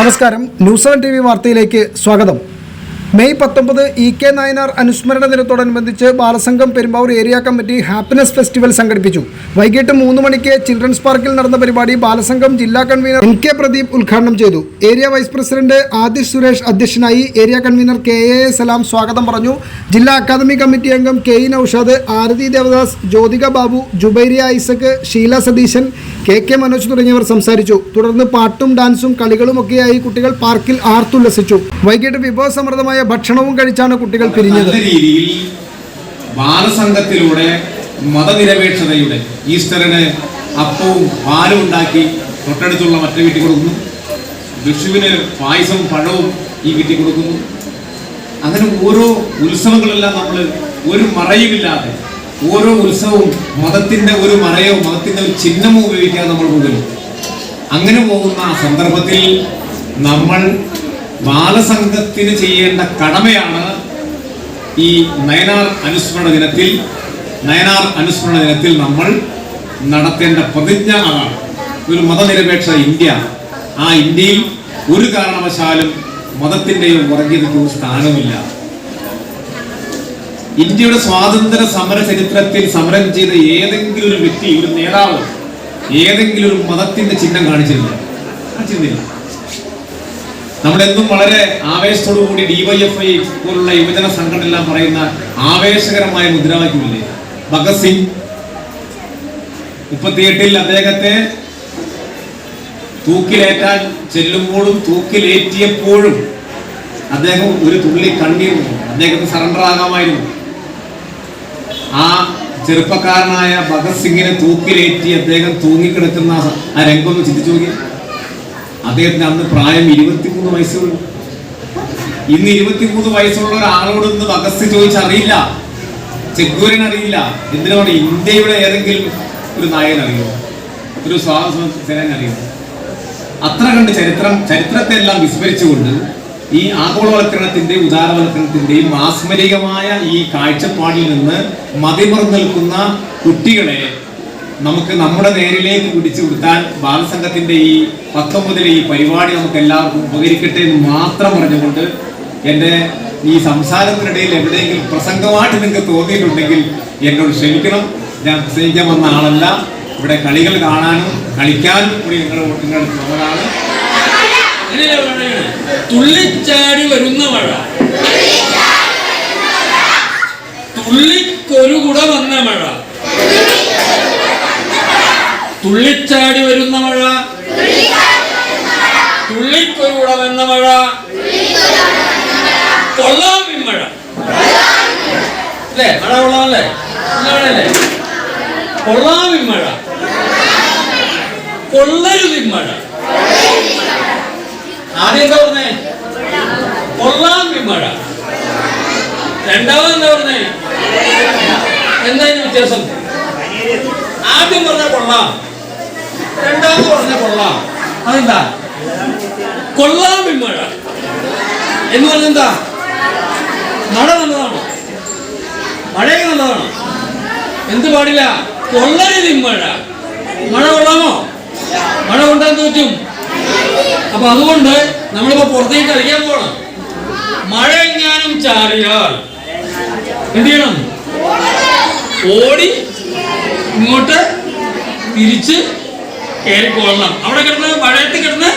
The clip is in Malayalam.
നമസ്കാരം. ന്യൂസ് ഓൺ ടി വി വാർത്തയിലേക്ക് സ്വാഗതം. മെയ് പത്തൊമ്പത് ഇ കെ നായനാർ അനുസ്മരണ ദിനത്തോടനുബന്ധിച്ച് Balasangham Perumbavoor area committee happiness festival സംഘടിപ്പിച്ചു. വൈകിട്ട് മൂന്ന് മണിക്ക് ചിൽഡ്രൻസ് പാർക്കിൽ നടന്ന പരിപാടി ബാലസംഘം ജില്ലാ കൺവീനർ എൻ കെ പ്രദീപ് ഉദ്ഘാടനം ചെയ്തു. Area vice president Adish Suresh അധ്യക്ഷനായി area convener K A Salam സ്വാഗതം പറഞ്ഞു. ജില്ലാ അക്കാദമി കമ്മിറ്റി അംഗം K E Noushad Arathi Devadas Jyothika Babu Jubairi Isaac Sheela Satheesan K K Manoj തുടങ്ങിയവർ സംസാരിച്ചു. തുടർന്ന് പാട്ടും ഡാൻസും കളികളുമൊക്കെയായി കുട്ടികൾ പാർക്കിൽ ആർത്തുല്ലസിച്ചു. വൈകിട്ട് വിഭവസമൃദ്ധമായ ഭക്ഷണവും കഴിച്ചാണ് കുട്ടികൾ പിരിഞ്ഞത്. രീതിയിൽ ബാലസംഘത്തിലൂടെ മതനിരപേക്ഷതയുടെ ഈസ്റ്ററിന് അപ്പവും പാലും ഉണ്ടാക്കി തൊട്ടടുത്തുള്ള മറ്റേ വീട്ടിൽ കൊടുക്കുന്നു. വിഷുവിന് പായസവും പഴവും ഈ വീട്ടിൽ കൊടുക്കുന്നു. അങ്ങനെ ഓരോ ഉത്സവങ്ങളെല്ലാം നമ്മൾ ഒരു മറയുമില്ലാതെ ഓരോ ഉത്സവവും മതത്തിന്റെ ഒരു മറയോ മതത്തിന്റെ ഒരു ചിഹ്നമോ ഉപയോഗിക്കാതെ നമ്മൾ പോകുന്നു. അങ്ങനെ പോകുന്ന സന്ദർഭത്തിൽ നമ്മൾ ബാലസംഘത്തിന് ചെയ്യേണ്ട കടമയാണ് ഈ നയനാർ അനുസ്മരണ ദിനത്തിൽ നയനാർ അനുസ്മരണ ദിനത്തിൽ നമ്മൾ നടത്തേണ്ട പ്രതിജ്ഞ അതാണ്. ഒരു മതനിരപേക്ഷ ഇന്ത്യ. ആ ഇന്ത്യയിൽ ഒരു കാരണവശാലും മതത്തിന്റെയും വർഗീയതയ്ക്കോ സ്ഥാനമില്ല ഇന്ത്യയുടെ സ്വാതന്ത്ര്യ സമര ചരിത്രത്തിൽ സമരം ചെയ്ത ഏതെങ്കിലും ഒരു വ്യക്തി ഒരു നേതാവ് ഏതെങ്കിലും ഒരു മതത്തിന്റെ ചിഹ്നം കാണിച്ചിരുന്നു കാണിച്ചിരുന്നില്ല. നമ്മളെന്നും വളരെ ആവേശത്തോടു കൂടി ഡിവൈഎഫ്ഐ പോലുള്ള യുവജന സംഘടന പറയുന്ന ആവേശകരമായ മുദ്രാവാക്യമില്ലേ? ഭഗത് സിംഗ്. മുപ്പത്തിയെട്ടിൽ അദ്ദേഹത്തെ തൂക്കിലേറ്റാൻ ചെല്ലുമ്പോഴും തൂക്കിലേറ്റിയപ്പോഴും അദ്ദേഹം ഒരു തുള്ളി കണ്ണീർ അദ്ദേഹത്തിന് സറണ്ടർ ആകാമായിരുന്നു. ആ ചെറുപ്പക്കാരനായ ഭഗത് സിംഗിനെ തൂക്കിലേറ്റി അദ്ദേഹം തൂങ്ങിക്കിടക്കുന്ന ആ രംഗം ഒന്ന് ചിന്തിച്ചു നോക്കി അദ്ദേഹത്തിന് അന്ന് പ്രായം ഇരുപത്തിമൂന്ന് വയസ്സുള്ള. ഇന്ന് ഇരുപത്തിമൂന്ന് വയസ്സുള്ള ഒരാളോട് ഇന്ന് വകസ് ചോദിച്ചറിയില്ല. ചെഗൂരൻ അറിയില്ല. എന്തിനാണ് ഇന്ത്യയുടെ ഏതെങ്കിലും ഒരു നായകൻ അറിയോ? ഒരു സ്വാതന്ത്ര്യ അറിയോ? അത്ര കണ്ട് ചരിത്രം ചരിത്രത്തെ എല്ലാം വിസ്മരിച്ചുകൊണ്ട് ഈ ആഗോളവൽക്കരണത്തിന്റെയും ഉദാരവൽക്കരണത്തിന്റെയും മാസ്മരികമായ ഈ കാഴ്ചപ്പാടിൽ നിന്ന് മതിമറന്നു നിൽക്കുന്ന കുട്ടികളെ നമുക്ക് നമ്മുടെ നേരിലേക്ക് പിടിച്ചു കൊടുത്താൽ ബാലസംഘത്തിന്റെ ഈ പത്തൊമ്പതിലെ ഈ പരിപാടി നമുക്ക് എല്ലാവർക്കും ഉപകരിക്കട്ടെ എന്ന് മാത്രം പറഞ്ഞുകൊണ്ട് എന്റെ ഈ സംസാരത്തിനിടയിൽ എവിടെയെങ്കിലും പ്രസംഗമായിട്ട് നിങ്ങൾക്ക് തോന്നിയിട്ടുണ്ടെങ്കിൽ എന്നോട് ക്ഷമിക്കണം. ഞാൻ പ്രസംഗിക്കാൻ വന്ന ആളല്ല. ഇവിടെ കളികൾ കാണാനും കളിക്കാനും കൂടി നിങ്ങൾ നിങ്ങളുടെ പറയണേ. തുള്ളിച്ചാടി വരുന്ന മഴ തുള്ളിക്കൊരു കുട വന്ന മഴ തുള്ളിച്ചാടി വരുന്ന മഴ. തുള്ളിക്കൊരു എന്ന മഴ. കൊള്ളാമി മഴ. അല്ലേ? മഴ കൊള്ളാമല്ലേ? മഴയല്ലേ? കൊള്ളാമി മഴ. കൊള്ളരുതി മഴ. ആദ്യം എന്താ പറഞ്ഞേ? കൊള്ളാം മഴ. രണ്ടാമത് എന്താ പറഞ്ഞേ? വ്യത്യാസം? ആദ്യം പറഞ്ഞ കൊള്ളാം. രണ്ടാമത് പറഞ്ഞ കൊള്ളാം. അതെന്താ? കൊള്ളാം മഴ എന്ന് പറഞ്ഞെന്താ മഴ നല്ലതാണോ. മഴയൊക്കെ നല്ലതാണോ. എന്ത് പാടില്ല? കൊള്ളരുതി മഴ മഴ കൊള്ളാമോ? മഴ കൊണ്ടാൻ പറ്റും? അപ്പൊ അതുകൊണ്ട് നമ്മളിപ്പോ പുറത്തേക്ക് കളിക്കാൻ പോകണം മഴ എങ്ങാനും ചാറിയാൽ എന്ത് ചെയ്യണം? ഓടി ഇങ്ങോട്ട് തിരിച്ച് കയറിക്കൊള്ളണം അവിടെ കിടന്ന് മഴയത്ത് കിടന്ന്